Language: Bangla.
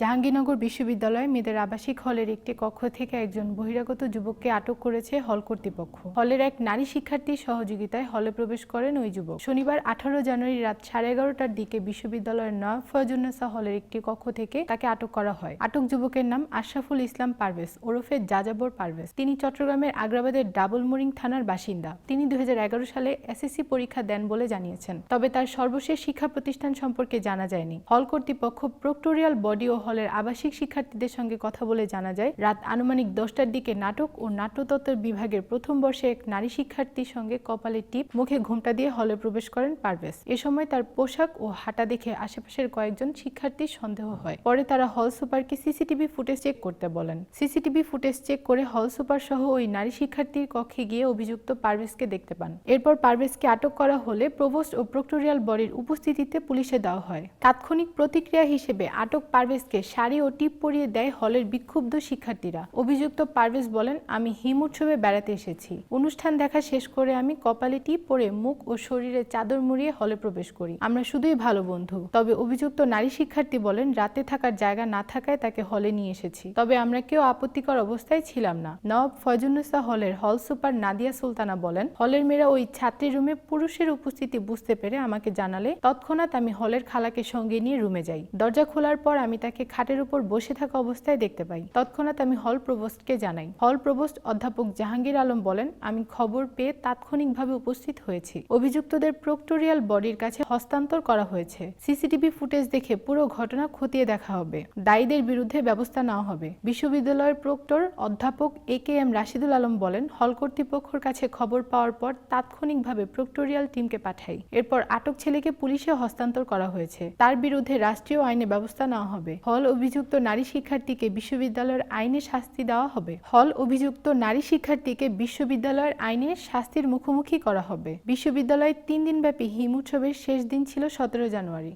জাহাঙ্গীরনগর বিশ্ববিদ্যালয় মেয়েদের আবাসিক হলের একটি কক্ষ থেকে একজন বহিরাগত যুবককে আটক করেছে হল কর্তৃপক্ষ। হলের এক নারী শিক্ষার্থীর সহযোগিতায় হলে প্রবেশ করেন ওই যুবক। শনিবার আঠারো জানুয়ারি রাত সাড়ে এগারোটার দিকে বিশ্ববিদ্যালয়ের নয় ফয়জুন্নেসা হলের একটি কক্ষ থেকে তাকে আটক করা হয়। আটক যুবকের নাম আশরাফুল ইসলাম পারভেজ ওরফে যাযাবর পারভেজ। তিনি চট্টগ্রামের আগ্রাবাদের ডাবল মোরিং থানার বাসিন্দা। তিনি দুই হাজার এগারো সালে এসএসসি পরীক্ষা দেন বলে জানিয়েছেন। তবে তার সর্বশেষ শিক্ষা প্রতিষ্ঠান সম্পর্কে জানা যায়নি। হল কর্তৃপক্ষ প্রক্টোরিয়াল বডি ও হলের আবাসিক শিক্ষার্থীদের সঙ্গে কথা বলে জানা যায়, রাত আনুমানিক দশটার দিকে নাটক ও নাট্যতত্ত্ব বিভাগের প্রথম বর্ষে এক নারী শিক্ষার্থীর সঙ্গে কপালে টিপ মুখে ঘোমটা দিয়ে হলে প্রবেশ করেন পারভেজ। এ সময় তার পোশাক ও হাঁটা দেখে আশেপাশের কয়েকজন শিক্ষার্থীর সন্দেহ হয়। পরে তারা হল সুপারকে সিসিটিভি ফুটেজ চেক করতে বলেন। সিসিটিভি ফুটেজ চেক করে হল সুপার সহ ওই নারী শিক্ষার্থীর কক্ষে গিয়ে অভিযুক্ত পারভেজকে দেখতে পান। এরপর পারভেজকে আটক করা হলে প্রভোস্ট ও প্রক্টোরিয়াল বডির উপস্থিতিতে পুলিশে দেওয়া হয়। তাৎক্ষণিক প্রতিক্রিয়া হিসেবে আটক পারভেজকে শাড়ি ও টিপ পরিয়ে দেয় হলের বিক্ষুব্ধ শিক্ষার্থীরা। অভিযুক্ত পারভেজ বলেন, আমি হিম উৎসবে বেড়াতে এসেছি। অনুষ্ঠান দেখা শেষ করে আমি কপালে টিপ পরে মুখ ও শরীরে চাদর মুড়িয়ে হলে প্রবেশ করি। আমরা শুধুই ভালো বন্ধু। তবে অভিযুক্ত নারী শিক্ষার্থী বলেন, রাতে থাকার জায়গা না থাকায় তাকে হলে নিয়ে এসেছি। তবে আমরা কেউ আপত্তিকর অবস্থায় ছিলাম না। নবাব ফয়জুন্নেসা হলের হল সুপার নাদিয়া সুলতানা বলেন, হলের মেয়েরা ওই ছাত্রী রুমে পুরুষের উপস্থিতি বুঝতে পেরে আমাকে জানালে, তৎক্ষণাৎ আমি হলের খালাকে সঙ্গে নিয়ে রুমে যাই। দরজা খোলার পর আমি তাকে খাটের উপর বসে থাকা অবস্থায় দেখতে পাই। তৎক্ষণাৎ আমি হল প্রভোস্টকে জানাই। হল প্রভোস্ট অধ্যাপক জাহাঙ্গীর আলম বলেন, আমি খবর পেয়ে তাৎক্ষণিকভাবে উপস্থিত হয়েছি। অভিযুক্তদের প্রক্টোরিয়াল বডির কাছে হস্তান্তর করা হয়েছে। সিসিটিভি ফুটেজ দেখে পুরো ঘটনা খতিয়ে দেখা হবে। দায়ীদের বিরুদ্ধে ব্যবস্থা নেওয়া হবে। বিশ্ববিদ্যালয়ের প্রক্টর অধ্যাপক A K M Rashidul Alam বলেন, হল কর্তৃপক্ষের কাছে খবর পাওয়ার পর তাৎক্ষণিকভাবে প্রক্টোরিয়াল টিমকে পাঠাই। এরপর আটক ছেলেকে পুলিশে হস্তান্তর করা হয়েছে। তার বিরুদ্ধে রাষ্ট্রীয় আইনে ব্যবস্থা নেওয়া হবে। হল অভিযুক্ত নারী শিক্ষার্থীকে বিশ্ববিদ্যালয়ের আইনে শাস্তি দেওয়া হবে। হল অভিযুক্ত নারী শিক্ষার্থীকে বিশ্ববিদ্যালয়ের আইনে শাস্তির মুখোমুখি করা হবে। বিশ্ববিদ্যালয়ের তিন দিনব্যাপী হিম উৎসবের শেষ দিন ছিল সতেরো জানুয়ারি।